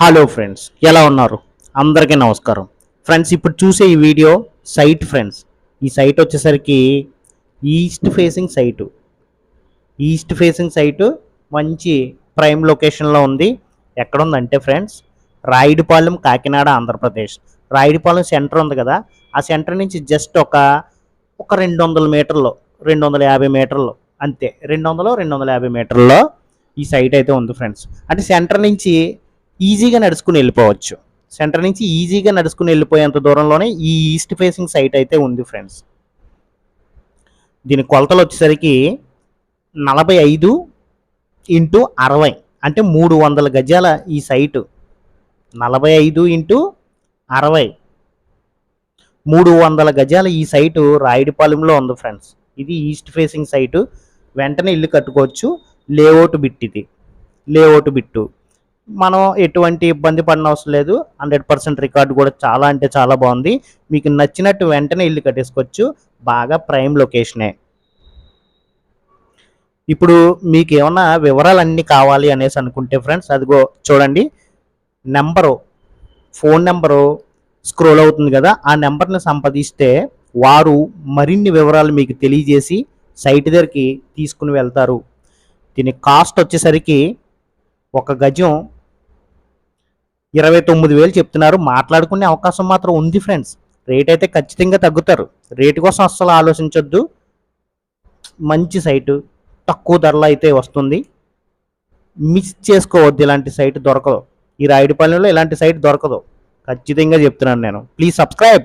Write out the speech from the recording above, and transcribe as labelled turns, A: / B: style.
A: Hello friends ఎలా ఉన్నారు? అందరికీ నమస్కారం. ఫ్రెండ్స్ ఇప్పుడు చూసే ఈ వీడియో సైట్ ఫ్రెండ్స్ ఈ సైట్ వచ్చేసరికి east facing site east facing site మంచి ప్రైమ్ లొకేషన్లో ఉంది. ఎక్కడ ఉందంటే ఫ్రెండ్స్ రాయుడిపాలెం కాకినాడ ఆంధ్రప్రదేశ్. రాయుడుపాలెం సెంటర్ ఉంది కదా. ఆ సెంటర్ నుంచి జస్ట్ ఒక ఒక రెండు వందల మీటర్లు రెండు వందల యాభై మీటర్లు అంతే. రెండు వందలు రెండు వందల యాభై మీటర్లో ఈ సైట్ అయితే ఉంది ఫ్రెండ్స్ అంటే సెంటర్ నుంచి ఈజీగా నడుచుకుని వెళ్ళిపోవచ్చు. సెంటర్ నుంచి ఈజీగా నడుచుకుని వెళ్ళిపోయేంత దూరంలోనే ఈ ఈస్ట్ ఫేసింగ్ సైట్ అయితే ఉంది ఫ్రెండ్స్. దీని కొలతలు వచ్చేసరికి నలభై ఐదు ఇంటూ అరవై అంటే మూడు వందల గజాల ఈ సైటు. నలభై ఐదు ఇంటూ అరవై మూడు వందల గజాల ఈ సైటు రాయుడిపాలెంలో ఉంది ఫ్రెండ్స్. ఇది ఈస్ట్ ఫేసింగ్ సైటు. వెంటనే ఇల్లు కట్టుకోవచ్చు. లేఅవుట్ బిట్ ఇది. Layout bit. మనం ఎటువంటి ఇబ్బంది పడిన అవసరం లేదు. హండ్రెడ్ పర్సెంట్ రికార్డు కూడా చాలా అంటే చాలా బాగుంది. మీకు నచ్చినట్టు వెంటనే ఇల్లు కట్టేసుకోవచ్చు. బాగా ప్రైమ్ లొకేషనే. ఇప్పుడు మీకు ఏమన్నా వివరాలన్నీ కావాలి అనేసి అనుకుంటే ఫ్రెండ్స్ అదిగో చూడండి. నెంబరు ఫోన్ నెంబరు స్క్రోల్ అవుతుంది కదా ఆ నెంబర్ని సంపాదిస్తే వారు మరిన్ని వివరాలు మీకు తెలియజేసి సైట్ దగ్గరికి తీసుకుని వెళ్తారు. దీని కాస్ట్ వచ్చేసరికి ఒక గజం ఇరవై తొమ్మిది వేలు చెప్తున్నారు. మాట్లాడుకునే అవకాశం మాత్రం ఉంది ఫ్రెండ్స్. రేట్ అయితే ఖచ్చితంగా తగ్గుతారు. రేటు కోసం అస్సలు ఆలోచించొద్దు. మంచి సైటు. తక్కువ ధరలో అయితే వస్తుంది. మిస్ చేసుకోవద్దు ఇలాంటి సైట్ దొరకదు. ఈ రాయుడిపల్లిలో ఇలాంటి సైట్ దొరకదు. ఖచ్చితంగా చెప్తున్నాను నేను. Please subscribe.